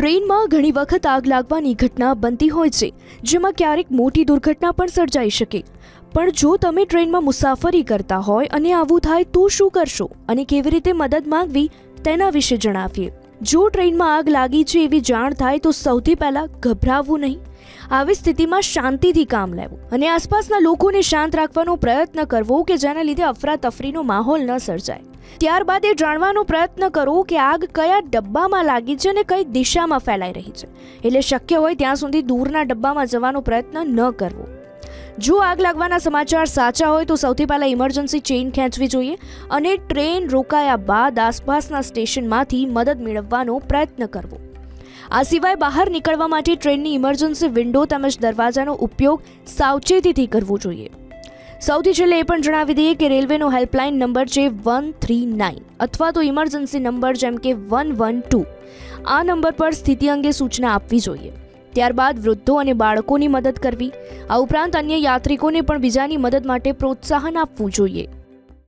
ટ્રેનમાં ઘણી વખત આગ લાગવાની ઘટના બનતી હોય છે, જેમાં ક્યારેક મોટી દુર્ઘટના પણ સર્જાઈ શકે. પણ જો તમે ટ્રેનમાં મુસાફરી કરતા હોય અને આવું થાય તો શું કરશો અને કેવી રીતે મદદ માંગવી, તેના વિશે જણાવીએ. જો ટ્રેનમાં આગ લાગી છે એવી જાણ થાય તો સૌથી પહેલાં ગભરાવવું નહીં. આવી સ્થિતિમાં શાંતિથી કામ લેવું અને આસપાસના લોકોને શાંત રાખવાનો પ્રયત્ન કરવો કે જેના લીધે અફરાતફરીનો માહોલ ન સર્જાય. ત્યારબાદ એ જાણવાનો પ્રયત્ન કરું કે આગ કયા ડબ્બામાં લાગી છે અને કઈ દિશામાં ફેલાઈ રહી છે. એટલે શક્ય હોય ત્યાં સુધી દૂરના ડબ્બામાં જવાનો પ્રયત્ન ન કરવો. જો આગ લાગવાના સમાચાર સાચા હોય તો સૌથી પહેલાં ઇમરજન્સી ચેઇન ખેંચવી જોઈએ અને ટ્રેન રોકાયા બાદ આસપાસના સ્ટેશનમાંથી મદદ મેળવવાનો પ્રયત્ન કરવો. આ સિવાય બહાર નીકળવા માટે ટ્રેનની ઇમરજન્સી વિન્ડો તેમજ દરવાજાનો ઉપયોગ સાવચેતીથી કરવો જોઈએ. સૌથી છેલ્લે એ પણ જણાવી દઈએ કે રેલવેનો હેલ્પલાઇન નંબર છે વન થ્રી નાઇન અથવા તો ઇમરજન્સી નંબર જેમ કે વન વન ટુ. આ નંબર પર સ્થિતિ અંગે સૂચના આપવી જોઈએ. ત્યારબાદ વૃદ્ધો અને બાળકોની મદદ કરવી. આ ઉપરાંત અન્ય યાત્રિકોને પણ બીજાની મદદ માટે પ્રોત્સાહન આપવું જોઈએ.